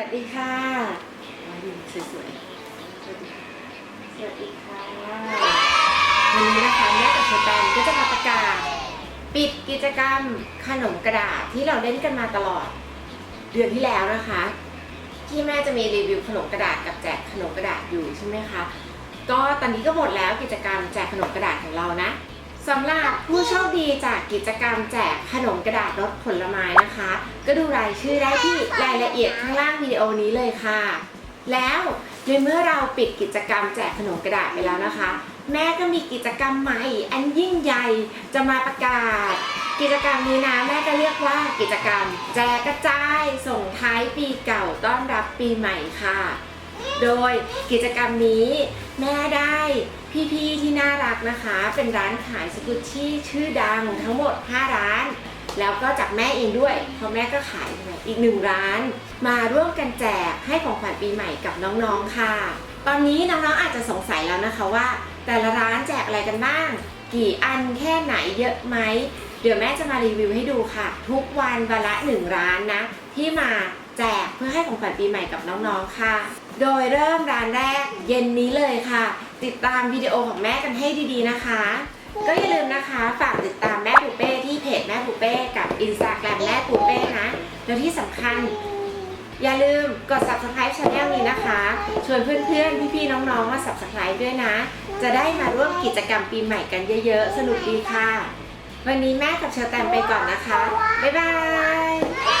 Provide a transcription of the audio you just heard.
วัสดีค่ะมาดูสวยๆ สวัสดีค่ะสวัสดีค่ะ วันนี้นะคะแม่กับเชอร์แตมก็จะมาประกาศ ปิดกิจกรรมขนมกระดาษที่เราเล่นกันมาตลอด เดือนที่แล้วนะคะ ที่แม่จะมีรีวิวขนมกระดาษกับแจกขนมกระดาษอยู่ใช่ไหมคะ ก็ตอนนี้ก็หมดแล้วกิจกรรมแจกขนมกระดาษของเรานะ สำหรับผู้โชคดีจากกิจกรรมแจกขนมกระดาษรสผลไม้นะคะ ก็ดูรายชื่อได้ที่รายละเอียดข้างล่างวิดีโอนี้เลยค่ะ แล้วในเมื่อเราปิดกิจกรรมแจกขนมกระดาษไปแล้วนะคะ แม่ก็มีกิจกรรมใหม่อันยิ่งใหญ่จะมาประกาศ กิจกรรมนี้นะแม่ก็เรียกว่ากิจกรรม แจกกระจายส่งท้ายปีเก่าต้อนรับปีใหม่ค่ะ โดยกิจกรรมนี้แม่ได้พี่ๆที่น่ารักนะคะ เป็นร้านขายสกุชชี่ชื่อดังทั้งหมด 5 ร้าน แล้วก็จากแม่เองด้วยเพราะแม่ก็ขายอีกหนึ่งร้าน มาร่วมกันแจกให้ของขวัญปีใหม่กับน้องๆค่ะ ตอนนี้น้องๆอาจจะสงสัยแล้วนะคะว่า แต่ละร้านแจกอะไรกันบ้าง กี่อันแค่ไหนเยอะไหมเดี๋ยวแม่จะมารีวิวให้ดูค่ะ ทุกวันวันละหนึ่งร้านนะที่มา แจกเพื่อให้ของขวัญปีใหม่กับน้องๆค่ะ โดยเริ่มร้านแรกเย็นนี้เลยค่ะ ติดตามวิดีโอของแม่กันให้ดีๆนะคะ ก็อย่าลืมนะคะฝากติดตามแม่ปูเป้ที่เพจแม่ปูเป้กับอินสตาแกรมแม่ปูเป้นะแล้วที่สำคัญ อย่าลืมกด subscribe channel นี้นะคะชวนเพื่อนๆ พี่ๆ น้องๆ มา subscribe ด้วยนะ จะได้มาร่วมกิจกรรมปีใหม่กันเยอะๆ สนุกดีค่ะ วันนี้แม่กับเชอร์แตมไปก่อนนะคะ บ๊ายบาย